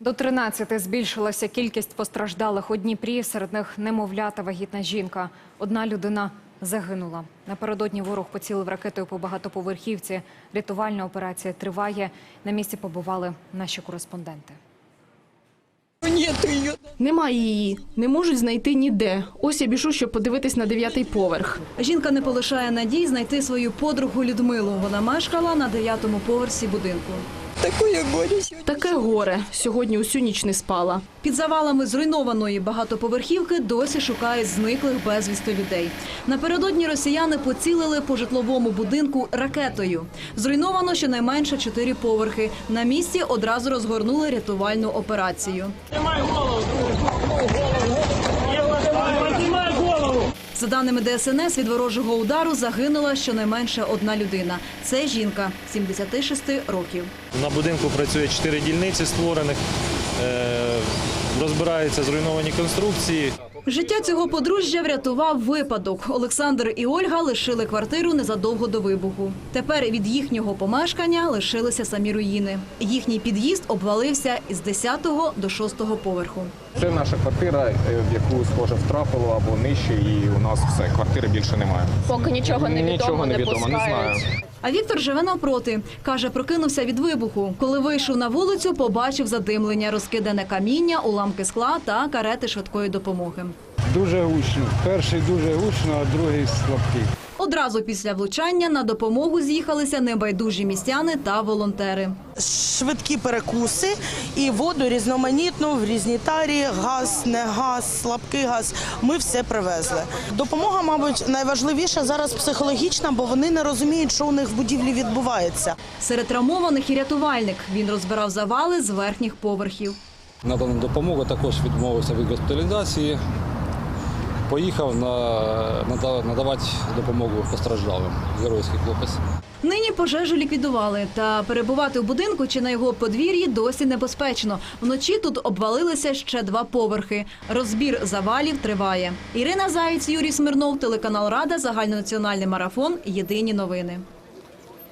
До 13 збільшилася кількість постраждалих у Дніпрі. Серед них немовля та вагітна жінка. Одна людина загинула. Напередодні ворог поцілив ракетою по багатоповерхівці. Рятувальна операція триває. На місці побували наші кореспонденти. Немає її, не можуть знайти ніде. Ось я біжу, щоб подивитись на дев'ятий поверх. Жінка не полишає надій знайти свою подругу Людмилу. Вона мешкала на дев'ятому поверсі будинку. Такое горе сегодня. Таке горе. Сьогодні усю ніч не спала. Під завалами зруйнованої багатоповерхівки досі шукають зниклих безвісти людей. Напередодні росіяни поцілили по житловому будинку ракетою. Зруйновано щонайменше чотири поверхи. На місці одразу розгорнули рятувальну операцію. За даними ДСНС, від ворожого удару загинула щонайменше одна людина. Це жінка 76 років. На будинку працює чотири дільниці створених, е, розбираються зруйновані конструкції. Життя цього подружжя врятував випадок. Олександр і Ольга лишили квартиру незадовго до вибуху. Тепер від їхнього помешкання лишилися самі руїни. Їхній під'їзд обвалився із 10 до 6 поверху. Це наша квартира, е, в яку схоже втрапило або нижче, і у нас все квартири більше немає. Поки нічого не відомо, Нічого не не відомо, не знаю. А Віктор живе навпроти. Каже, прокинувся від вибуху. Коли вийшов на вулицю, побачив задимлення, розкидане каміння, уламки скла та карети швидкої допомоги. Дуже гучно. Перший дуже гучно, а другий слабкий. Одразу після влучання на допомогу з'їхалися небайдужі містяни та волонтери. швидкі перекуси і воду різноманітну в різні тарі, газ, не газ, слабкий газ. Ми все привезли. Допомога, мабуть, найважливіша зараз психологічна, бо вони не розуміють, що у них в будівлі відбувається. Серед травмованих і рятувальник. Він розбирав завали з верхніх поверхів. надана допомога, також відмовився від госпіталізації. Поїхав на, нада- надавати допомогу постраждалим. Геройський хлопець. Нині пожежу ліквідували, та перебувати у будинку чи на його подвір'ї досі небезпечно. Вночі тут обвалилися ще два поверхи. Розбір завалів триває. Ірина Заєць, Юрій Смирнов, телеканал Рада, загальнонаціональний марафон. Єдині новини.